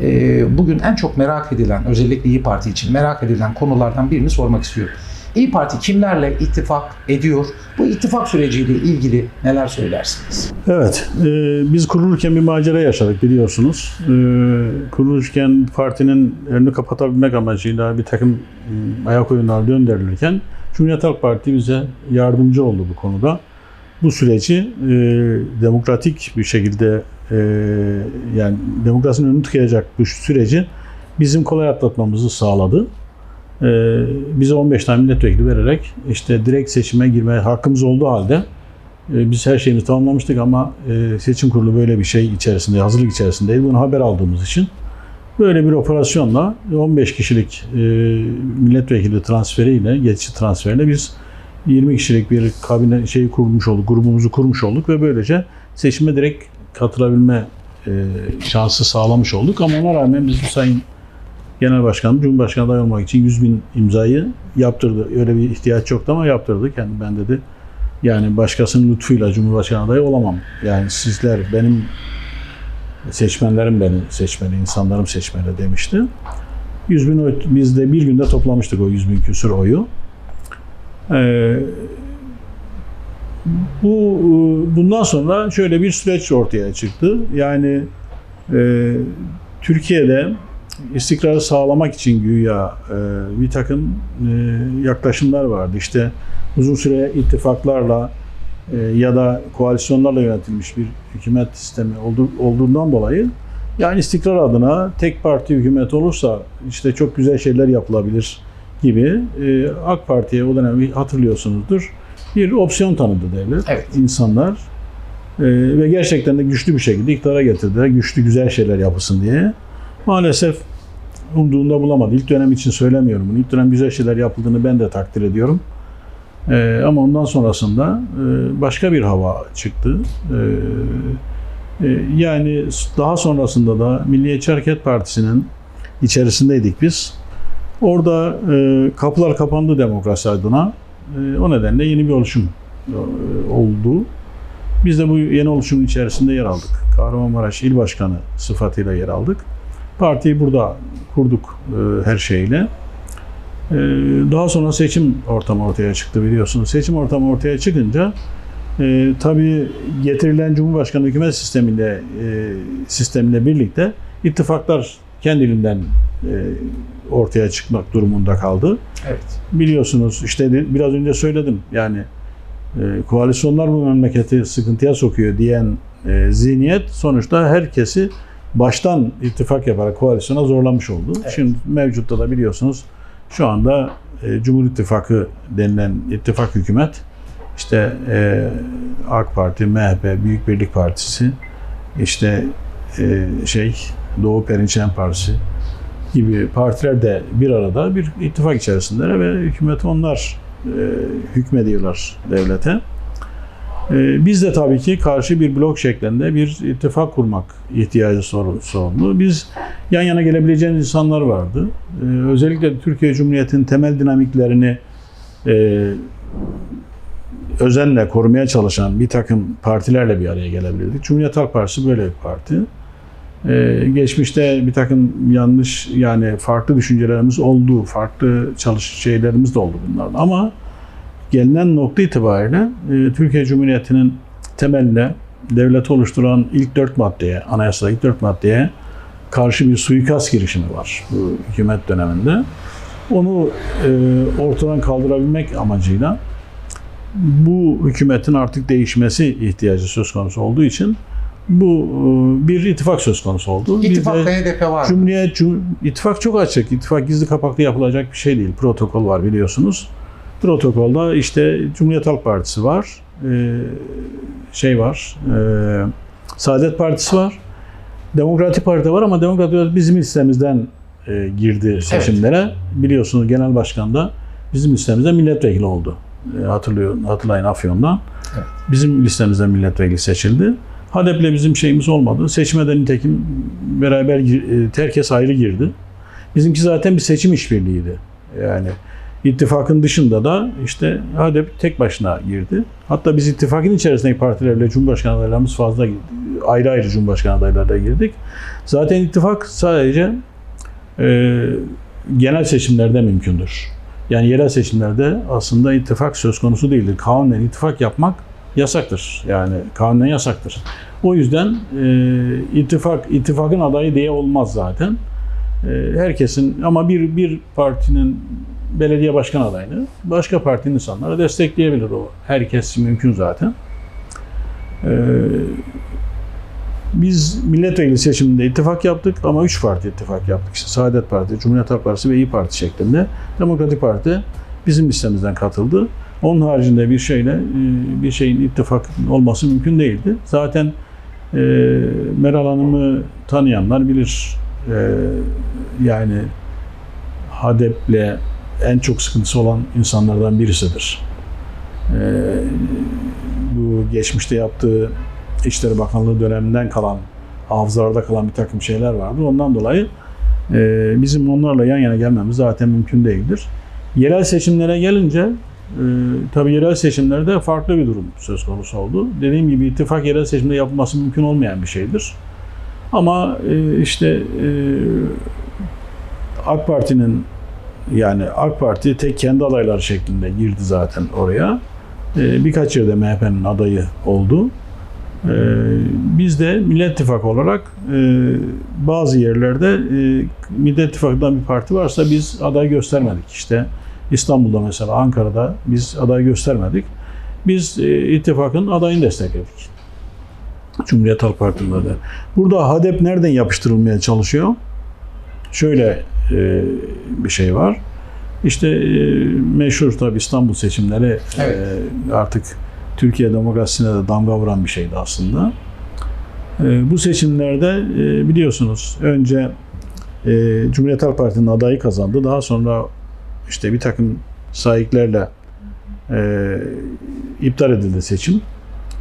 e, bugün en çok merak edilen, özellikle İyi Parti için merak edilen konulardan birini sormak istiyorum. İyi Parti kimlerle ittifak ediyor? Bu ittifak süreciyle ilgili neler söylersiniz? Evet, e, biz kurulurken bir macera yaşadık biliyorsunuz. E, kurulurken partinin önünü kapatabilmek amacıyla bir takım e, ayak oyunlar döndürülürken Cumhuriyet Halk Parti bize yardımcı oldu bu konuda. Bu süreci e, demokratik bir şekilde e, yani demokrasinin önünü tıkayacak bu süreci bizim kolay atlatmamızı sağladı. E, bize 15 tane milletvekili vererek işte direkt seçime girme hakkımız olduğu halde e, Biz her şeyimizi tamamlamıştık ama e, seçim kurulu böyle bir şey içerisinde, hazırlık içerisindeydi. Bunu haber aldığımız için böyle bir operasyonla 15 kişilik e, milletvekili transferiyle, geçici transferiyle biz 20 kişilik bir kabine şeyi kurmuş olduk, grubumuzu kurmuş olduk ve böylece seçime direkt katılabilme e, şansı sağlamış olduk. Ama ona rağmen biz bu sayın Genel Başkanım, Cumhurbaşkanı aday olmak için 100 bin imzayı yaptırdı. Öyle bir ihtiyaç yoktu ama yaptırdı. Kendi ben dedi yani başkasının lütfuyla Cumhurbaşkanı adayı olamam. Yani sizler benim seçmenlerim beni seçmeli, insanlarım seçmeli demişti. 100 bin oy, biz de bir günde toplamıştık o 100 bin küsur oyu. Ee, bu bundan sonra şöyle bir süreç ortaya çıktı. Yani e, Türkiye'de istikrarı sağlamak için güya e, bir takım e, yaklaşımlar vardı. İşte uzun süre ittifaklarla e, ya da koalisyonlarla yönetilmiş bir hükümet sistemi oldu, olduğundan dolayı yani istikrar adına tek parti hükümet olursa işte çok güzel şeyler yapılabilir gibi e, AK Parti'ye o dönem hatırlıyorsunuzdur bir opsiyon tanıdı devlet. Evet. insanlar e, ve gerçekten de güçlü bir şekilde iktidara getirdiler. Güçlü güzel şeyler yapılsın diye. Maalesef umduğunda bulamadı. İlk dönem için söylemiyorum bunu. İlk dönem güzel şeyler yapıldığını ben de takdir ediyorum. Ee, ama ondan sonrasında e, başka bir hava çıktı. Ee, e, yani daha sonrasında da Milliyetçi Hareket Partisi'nin içerisindeydik biz. Orada e, kapılar kapandı demokrasi adına. E, o nedenle yeni bir oluşum e, oldu. Biz de bu yeni oluşumun içerisinde yer aldık. Kahramanmaraş İl Başkanı sıfatıyla yer aldık. Partiyi burada kurduk e, her şeyle. Ee, Daha sonra seçim ortamı ortaya çıktı biliyorsunuz. Seçim ortamı ortaya çıkınca e, tabii getirilen Cumhurbaşkanı hükümet sistemiyle e, sistemiyle birlikte ittifaklar kendiliğinden e, ortaya çıkmak durumunda kaldı. Evet. Biliyorsunuz işte biraz önce söyledim yani e, koalisyonlar bu memleketi sıkıntıya sokuyor diyen e, zihniyet sonuçta herkesi baştan ittifak yaparak koalisyona zorlamış oldu. Evet. Şimdi mevcutta da biliyorsunuz şu anda e, Cumhur İttifakı denilen ittifak hükümet işte e, AK Parti, MHP, Büyük Birlik Partisi, işte e, şey Doğu Perinçek Partisi gibi partiler de bir arada bir ittifak içerisindeler ve hükümeti onlar e, hükmediyorlar devlete. E, biz de tabii ki karşı bir blok şeklinde bir ittifak kurmak ihtiyacı sorunlu. Biz yan yana gelebileceğimiz insanlar vardı. E, özellikle Türkiye Cumhuriyeti'nin temel dinamiklerini e, özenle korumaya çalışan bir takım partilerle bir araya gelebilirdik. Cumhuriyet Halk Partisi böyle bir parti. Ee, geçmişte bir takım yanlış yani farklı düşüncelerimiz oldu, farklı çalış şeylerimiz de oldu bunlardan. Ama gelinen nokta itibariyle e, Türkiye Cumhuriyeti'nin temeline devleti oluşturan ilk dört maddeye, anayasada ilk dört maddeye karşı bir suikast girişimi var bu hükümet döneminde. Onu e, ortadan kaldırabilmek amacıyla bu hükümetin artık değişmesi ihtiyacı söz konusu olduğu için bu e, bir ittifak söz konusu oldu. İttifakta HDP var? Cumhuriyet, Cum- ittifak çok açık. İttifak gizli kapaklı yapılacak bir şey değil. Protokol var biliyorsunuz. Protokolda işte Cumhuriyet Halk Partisi var. e, şey var. e, Saadet Partisi var. Demokratik Parti var ama Demokratik Parti bizim listemizden e, girdi seçimlere. Biliyorsunuz Genel Başkan da bizim listemizden milletvekili oldu. E, hatırlıyor, hatırlayın Afyon'dan. Evet. Bizim listemizden milletvekili seçildi. HADEP'le bizim şeyimiz olmadı. Seçmeden nitekim beraber e, herkes ayrı girdi. Bizimki zaten bir seçim işbirliğiydi. Yani İttifakın dışında da işte HDP tek başına girdi. Hatta biz ittifakın içerisindeki partilerle Cumhurbaşkanı adaylarımız fazla ayrı ayrı Cumhurbaşkanı adaylarına girdik. Zaten ittifak sadece e, genel seçimlerde mümkündür. Yani yerel seçimlerde aslında ittifak söz konusu değildir. Kanunen ittifak yapmak yasaktır. Yani kanunen yasaktır. O yüzden e, ittifak ittifakın adayı diye olmaz zaten. E, herkesin ama bir bir partinin belediye başkan adayını başka partinin insanları destekleyebilir o. Herkes mümkün zaten. E, biz milletvekili seçiminde ittifak yaptık ama üç parti ittifak yaptık. Saadet Parti, Cumhuriyet Halk Partisi ve İyi Parti şeklinde. Demokratik Parti bizim listemizden katıldı. Onun haricinde bir şeyle e, bir şeyin ittifak olması mümkün değildi. Zaten e, Meral Hanım'ı tanıyanlar bilir. E, yani HADEP'le en çok sıkıntısı olan insanlardan birisidir. E, bu geçmişte yaptığı İçişleri Bakanlığı döneminden kalan, hafızalarda kalan bir takım şeyler vardı. Ondan dolayı e, bizim onlarla yan yana gelmemiz zaten mümkün değildir. Yerel seçimlere gelince e, tabii yerel seçimlerde farklı bir durum söz konusu oldu. Dediğim gibi ittifak yerel seçimde yapılması mümkün olmayan bir şeydir. Ama e, işte e, AK Parti'nin yani AK Parti tek kendi adayları şeklinde girdi zaten oraya. E, birkaç yerde MHP'nin adayı oldu. E, biz de Millet İttifakı olarak e, bazı yerlerde e, Millet İttifakı'ndan bir parti varsa biz aday göstermedik. İşte İstanbul'da mesela, Ankara'da biz aday göstermedik. Biz e, ittifakın adayını destekledik. Cumhuriyet Halk Partisi'nde de. Burada HADEP nereden yapıştırılmaya çalışıyor? Şöyle e, bir şey var. İşte e, meşhur tabii İstanbul seçimleri Evet. e, artık Türkiye demokrasisine de damga vuran bir şeydi aslında. E, bu seçimlerde e, biliyorsunuz önce e, Cumhuriyet Halk Partisi'nin adayı kazandı. Daha sonra işte bir takım sahiplerle e, iptal edildi seçim.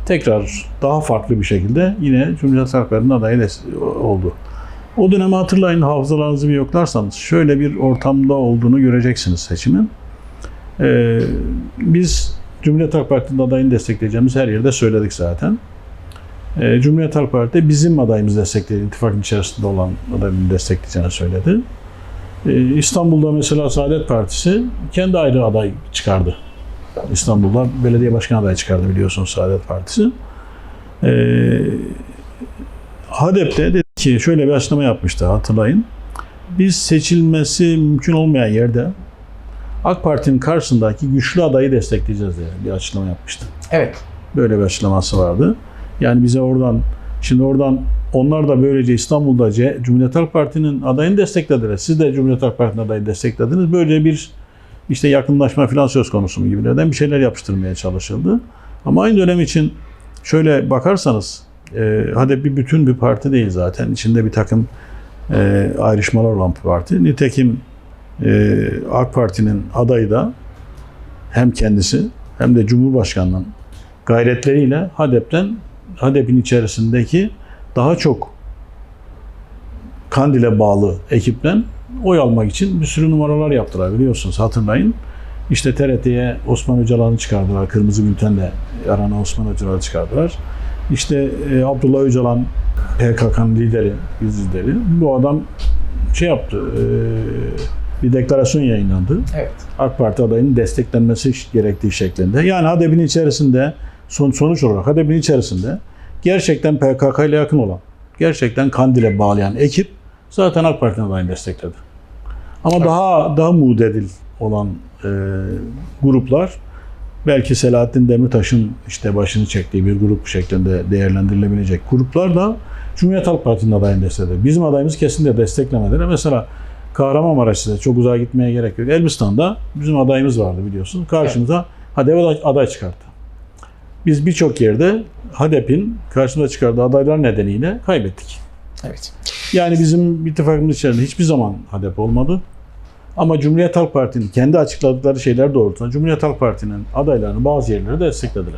Tekrar daha farklı bir şekilde yine Cumhuriyet Halk Partisi'nin adayı oldu. O dönemi hatırlayın, hafızalarınızı bir yoklarsanız şöyle bir ortamda olduğunu göreceksiniz seçimin. Ee, biz Cumhuriyet Halk Partisi'nin adayını destekleyeceğimiz her yerde söyledik zaten. Ee, Cumhuriyet Halk Parti de bizim adayımızı destekledi, ittifakın içerisinde olan adayını destekleyeceğini söyledi. Ee, İstanbul'da mesela Saadet Partisi kendi ayrı aday çıkardı. İstanbul'da belediye başkan adayı çıkardı biliyorsunuz Saadet Partisi. Ee, HADEP'te dedi ki şöyle bir açıklama yapmıştı hatırlayın. Biz seçilmesi mümkün olmayan yerde AK Parti'nin karşısındaki güçlü adayı destekleyeceğiz diye bir açıklama yapmıştı. Evet. Böyle bir açıklaması vardı. Yani bize oradan şimdi oradan onlar da böylece İstanbul'da Cumhuriyet Halk Parti'nin adayını desteklediler. Siz de Cumhuriyet Halk Parti'nin adayını desteklediniz. Böyle bir işte yakınlaşma falan söz konusu mu gibilerden bir şeyler yapıştırmaya çalışıldı. Ama aynı dönem için şöyle bakarsanız e, hadi bir bütün bir parti değil zaten. İçinde bir takım e, ayrışmalar olan bir parti. Nitekim e, AK Parti'nin adayı da hem kendisi hem de Cumhurbaşkanı'nın gayretleriyle HADEP'ten HADEP'in içerisindeki daha çok Kandil'e bağlı ekipten oy almak için bir sürü numaralar yaptılar biliyorsunuz hatırlayın. İşte TRT'ye Osman Öcalan'ı çıkardılar. Kırmızı bültenle aranan Osman Öcalan'ı çıkardılar. İşte e, Abdullah Öcalan PKK'nın lideri, yüz lideri. Bu adam şey yaptı, e, bir deklarasyon yayınlandı. Evet. AK Parti adayının desteklenmesi gerektiği şeklinde. Yani HADEP'in içerisinde son, sonuç olarak HADEP'in içerisinde gerçekten PKK ile yakın olan, gerçekten Kandil'e bağlayan ekip zaten AK Parti'nin adayını destekledi. Ama daha daha mudedil olan e, gruplar belki Selahattin Demirtaş'ın işte başını çektiği bir grup şeklinde değerlendirilebilecek gruplar da Cumhuriyet Halk Partisi'nin adayını destekledi. Bizim adayımız kesinlikle desteklemediler. Mesela Kahramanmaraş'ta çok uzağa gitmeye gerek yok. Elbistan'da bizim adayımız vardı biliyorsun. Karşımıza HADEP aday, aday çıkarttı. Biz birçok yerde HADEP'in karşımıza çıkardığı adaylar nedeniyle kaybettik. Evet. Yani bizim ittifakımız içerisinde hiçbir zaman HADEP olmadı. Ama Cumhuriyet Halk Parti'nin kendi açıkladıkları şeyler doğrultusunda Cumhuriyet Halk Parti'nin adaylarını bazı yerlere desteklediler.